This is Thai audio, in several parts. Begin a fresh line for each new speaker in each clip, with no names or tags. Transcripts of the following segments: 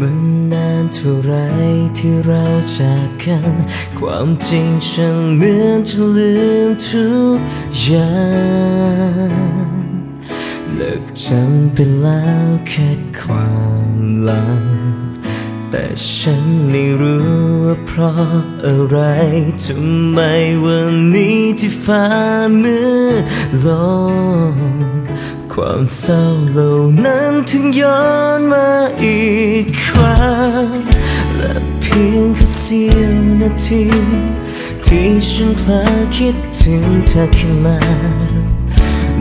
มันนานเท่าไรที่เราจากกัน ความจริงฉันเหมือนจะลืมทุกอย่างเลิกจำไปแล้วแค่ความหลัง แต่ฉันไม่รู้ว่าเพราะอะไรทำไมวันนี้ที่ฟ้ามืดลง ความเศร้าเหล่านั้นถึงย้อนมาอีกครั้งและเพียงแค่เสี้ยวนาที ที่ฉันเพลอคิดถึงเธอขึ้นมา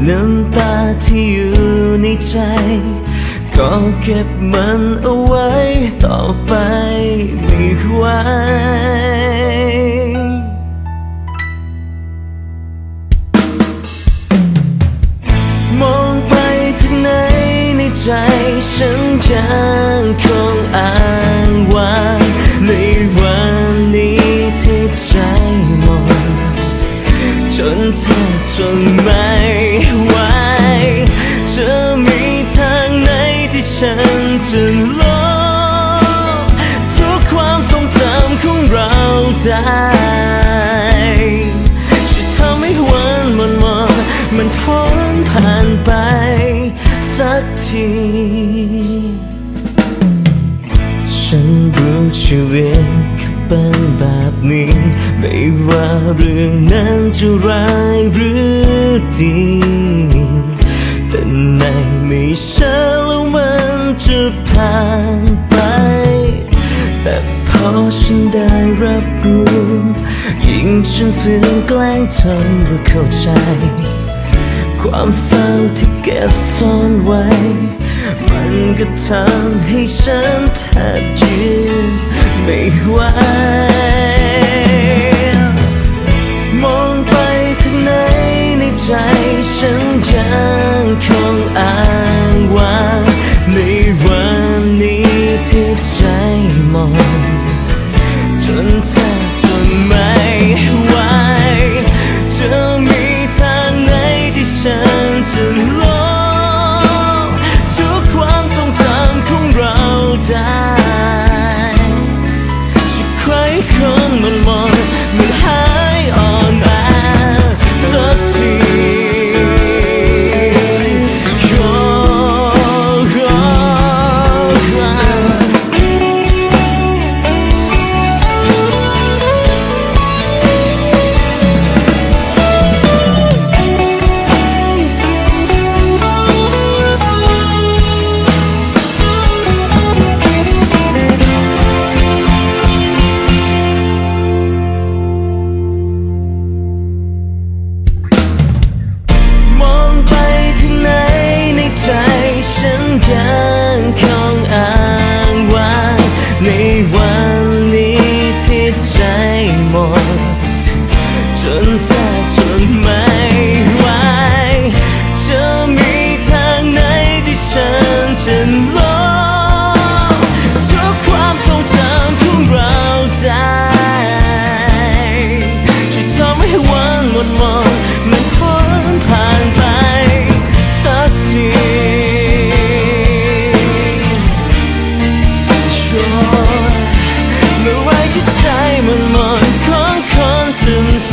น้ำตาที่อยู่ในใจก็เก็บมันเอาไว้ต่อไปไม่ไหว ยังคงอ้างว้างในวันนี้ที่ใจมองจนแทบจนไม่ไหวจะมีทางไหนที่ฉันจะลบทุกความทรงจำของเราได้ กที ฉันรู้ชีวิตก็เป็นแบบนี้ ไม่ว่าเรื่องนั้นจะร้ายหรือดีแต่ในไม่ช้าแล้วมันจะผ่านไป แต่พอฉันได้รับรู้ ยิ่งฉันฝืนแกล้งทำว่าเข้าใจ ความเศร้าที่เก็บซ่อนไว้ มันก็ทำให้ฉันแทบ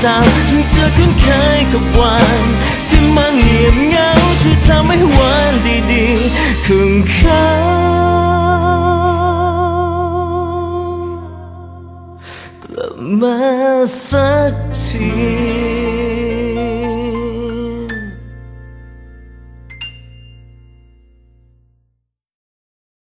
ซึมเศร้าถึงจะคุ้นเคยกับวัน ที่มันเงียบเหงาช่วยทำให้วันดีๆคุ้มค่ากลับมาสักที